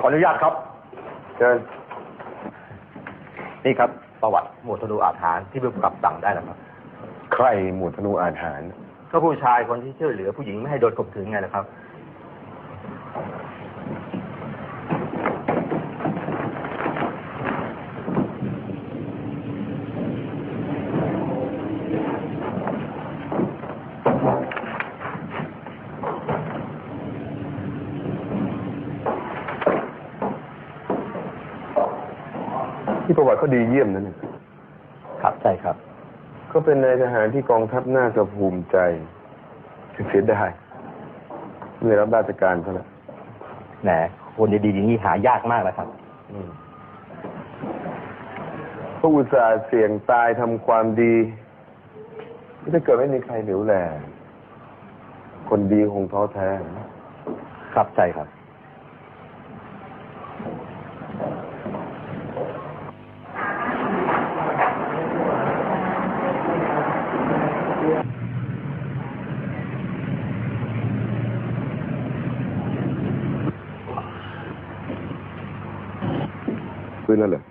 ขออนุญาตครับเชิญนี่ครับประวัติหมวดธนูอาถรรพ์ที่ผู้กำกับสั่งได้แล้วครับ ใครหมวดธนูอาถรรพ์ก็ผู้ชายคนที่ช่วยเหลือผู้หญิงไม่ให้โดนข่มขืนไงนะครับ ที่ ประวัติเขาดีเยี่ยมนั่นครับใช่ครับ ก็เป็นนายทหารที่กองทัพน่าจะภูมิใจเสียดายไม่ได้รับราชการเขาแล้วแหมคนดีๆอย่างนี้หายากมากนะครับพวกอุตส่าห์เสี่ยงตายทำความดีถ้าเกิดไม่มีใครเหลียวแลคนดีคงท้อแท้ ครับใช่ครับ ฟื้นแล้วเหรอ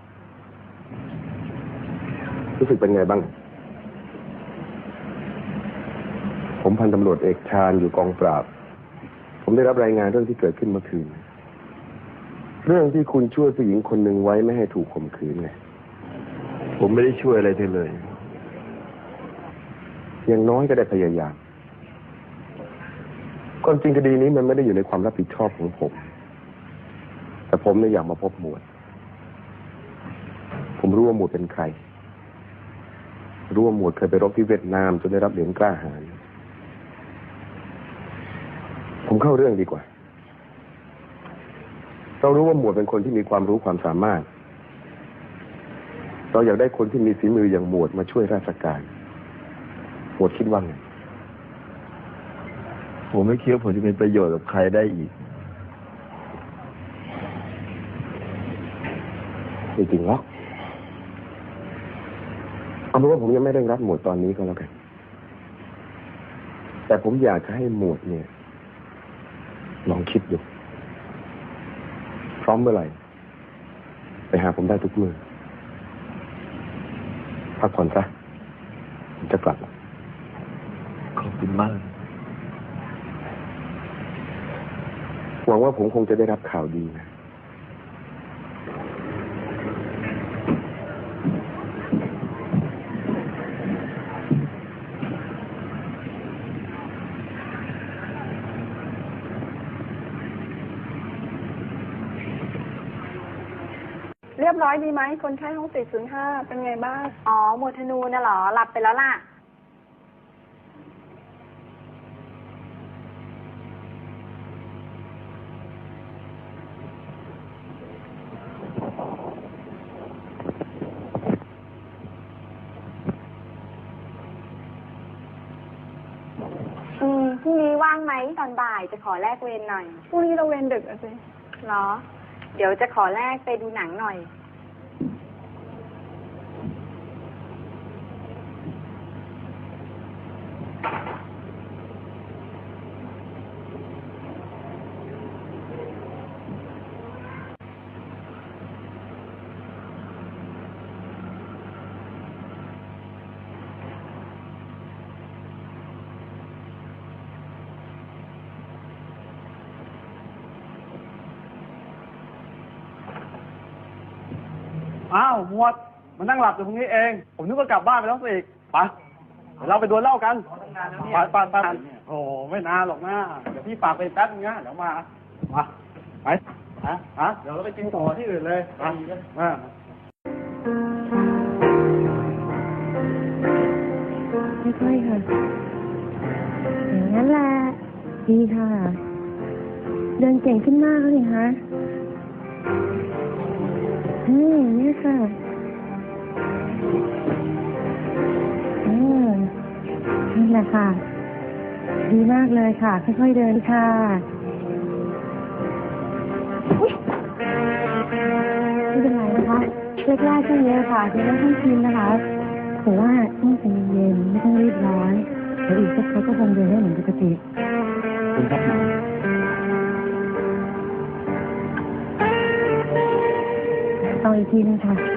รู้สึกเป็นไงบ้าง ผมพันตำรวจเอกชาญอยู่กองปราบ ผมได้รับรายงานเรื่องที่เกิดขึ้นเมื่อคืน เรื่องที่คุณช่วยผู้หญิงคนหนึ่งไว้ไม่ให้ถูกข่มขืนไงผมไม่ได้ช่วยอะไรเธอเลย อย่างน้อยก็ได้พยายามความจริงคดีนี้มันไม่ได้อยู่ในความรับผิดชอบของผม แต่ผมเนี่ยอยากมาพบหมวด ผมรู้ว่าหมวดเป็นใคร รู้ว่าหมวดเคยไปรบที่เวียดนามจนได้รับเหรียญกล้าหาญผมเข้าเรื่องดีกว่า เรารู้ว่าหมวดเป็นคนที่มีความรู้ความสามารถ เราอยากได้คนที่มีฝีมืออย่างหมวดมาช่วยราชการ หมวดคิดว่าไง ผมไม่คิดว่าผมจะเป็นประโยชน์กับใครได้อีกจริงๆหรอก เอาเป็นว่าผมยังไม่ได้รับหมวดตอนนี้ก็แล้วกัน แต่ผมอยากจะให้หมวดเนี่ย ลองคิดดูพร้อมเมื่อไหร่ ไปหาผมได้ทุกเมื่อพักผ่อนซะผมจะกลับ ขอบคุณมาก หวังว่าผมคงจะได้รับข่าวดีนะ เรียบร้อยดีไหมคนไข้ห้องสี่ศูนย์ห้าเป็นไงบ้าง อ๋อ หมวดธนูน่ะเหรอ หลับไปแล้วล่ะ อืมพรุ่งนี้ว่างไหมตอนบ่ายจะขอแลกเวรหน่อย พรุ่งนี้เราเวรดึกอะสิ เหรอ เดี๋ยวจะขอแลกไปดูหนังหน่อย อ้าวหมวดมันนั่งหลับอยู่ตรงนี้เอง ผมนึกว่ากลับบ้านไปแล้วสิไปเดี๋ยวเราไปดวลเหล้ากันไปไปไปโอ้ไม่นานหรอกนะเดี๋ยวพี่ฝากไปแป๊บนึงนะเดี๋ยวมามาไปฮะฮะเดี๋ยวเราไปกินต่อที่อื่นเลยไปมาค่อยๆค่ะอย่างนั้นแหละดีค่ะ เดินเก่งขึ้นมากเลยคะ อืมนี่ค่ะนี่แหละค่ะ ดีมากเลยค่ะ ค่อยๆเดินค่ะอุ๊ยไม่เป็นไรนะคะแรกๆก็เยอะค่ะจะไม่ต้องชินนะคะแต่ว่าต้องใจเย็นๆไม่ต้องรีบร้อนเดี๋ยวอีกสักพักก็คงเดินได้เหมือนปกติ คุณครับหมอ อีกที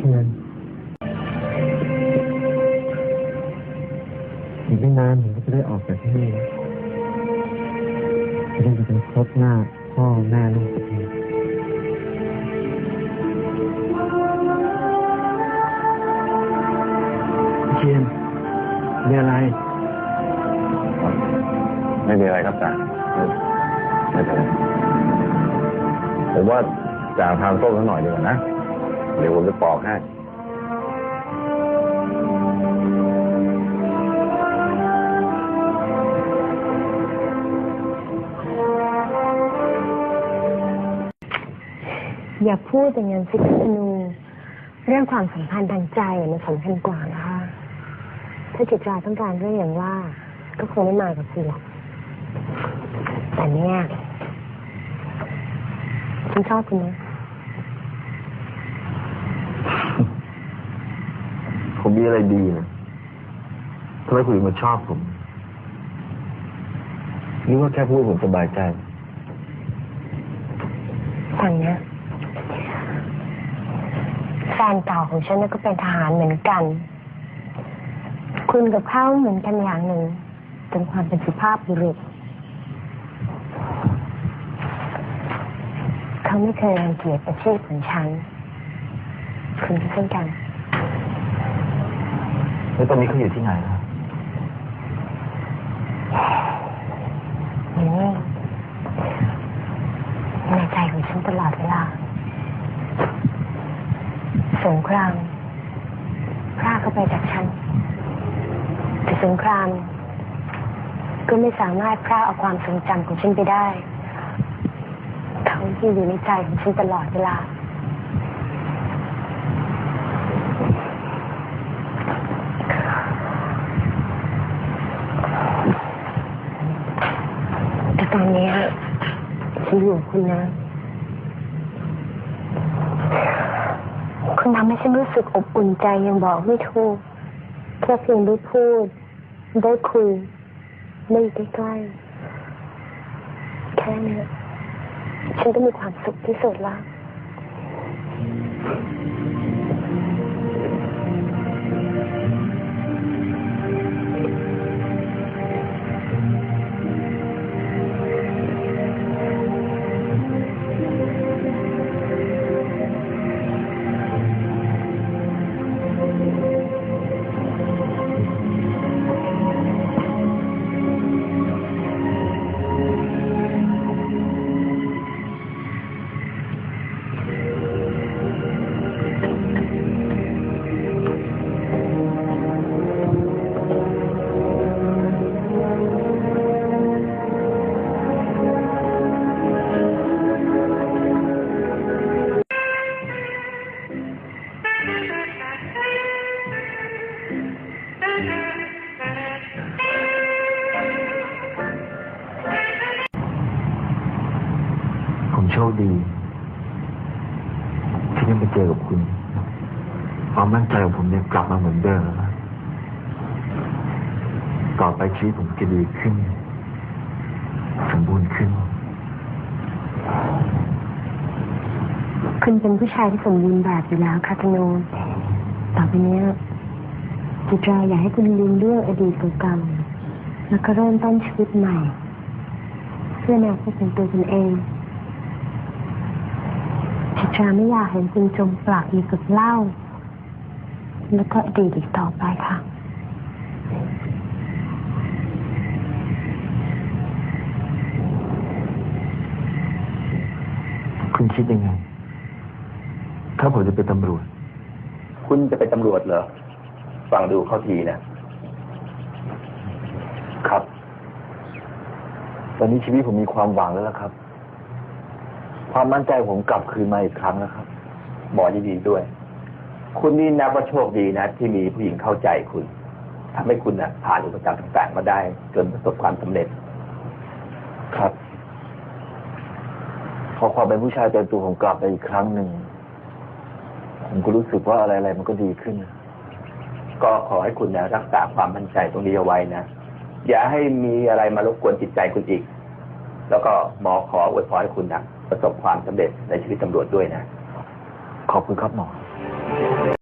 เป็นไงวิเชียนอีกไม่นานผมก็จะได้ออกจากที่นี่จะได้ไปพบหน้าพ่อแม่ลูกสักทีเชียนมีอะไร ไม่มีอะไรครับจ่าไม่เป็นไรผมว่าจ่าทานส้มสักหน่อยดีกว่านะ เดี๋ยวผมจะปอกให้อย่าพูดอย่างนั้นสิคุณธนู เรื่องความสัมพันธ์ทางใจมันสำคัญกว่านะคะถ้าจิตราต้องการเรื่องอย่างว่า ก็คงไม่มากับคุณหรอกแต่เนี่ยฉันชอบคุณนะ ผมมีอะไรดีนะทำไมคุณถึงมาชอบผมนึกว่าแค่พูดผมสบายใจฟังนะแฟนเก่าของฉันน่ะก็เป็นทหารเหมือนกัน คุณกับเขาเหมือนกันอย่างหนึ่งเป็นความเป็นสุภาพบุรุษเขาไม่เคยรังเกียจอาชีพของฉัน คุณก็เช่นกัน แล้วตอนนี้เขาอยู่ที่ไหนนะอยู่นี่ในใจของฉันตลอดเวลา สงครามพรากเข้าไปจากฉัน แต่สงคราม ก็ไม่สามารถพรากเอาความทรงจำของฉันไปได้ เขาที่อยู่ในใจของฉันตลอดเวลา แต่ตอนเนี้ย คุณอยู่คุณนะคุณทำให้ฉันรู้สึกอบอุ่นใจยังบอกไม่ถูกแค่เพียงได้พูด ได้คุยได้ใกล้ใกล้ๆแค่นี้ฉันก็มีความสุขที่สุดแล้ว โชคดี ที่ได้มาเจอกับคุณ ความมั่นใจของผมเนี่ยกลับมาเหมือนเดิมแล้วต่อไปชีวิตผมจะดีขึ้น สมบูรณ์ขึ้น คุณเป็นผู้ชายที่สมบูรณ์แบบอยู่แล้วค่ะธนูต่อไปนี้จิตราอยากให้คุณลืมเรื่องอดีตเก่าๆแล้วก็เริ่มต้นชีวิตใหม่ เพื่อแนวคิดของตัวคุณเอง จิตราไม่อยากเห็นคุณจมปลักอยู่กับเหล้าแล้วก็อดีตอีกต่อไปค่ะ คุณคิดยังไง ถ้าผมจะเป็นตำรวจ คุณจะเป็นตำรวจเหรอ ฟังดูเข้าทีนะ ครับ ตอนนี้ชีวิตผมมีความหวังแล้วล่ะครับ ความมั่นใจผมกลับคืนมาอีกครั้งแล้วครับ บอกดีๆด้วย คุณนี่นับว่าโชคดีนะ ที่มีผู้หญิงเข้าใจคุณทำให้คุณน่ะผ่านอุปสรรคต่างๆมาได้จนประสบความสำเร็จ ครับพอความเป็นผู้ชายเต็มตัวผมกลับไปอีกครั้งหนึ่งผมก็รู้สึกว่าอะไรๆมันก็ดีขึ้น ก็ขอให้คุณนะรักษาความมั่นใจตรงนี้เอาไว้นะอย่าให้มีอะไรมารบกวนจิตใจคุณอีก แล้วก็หมอขออวยพรให้คุณนะ ประสบความสำเร็จในชีวิตตำรวจด้วยนะ ขอบคุณครับหมอ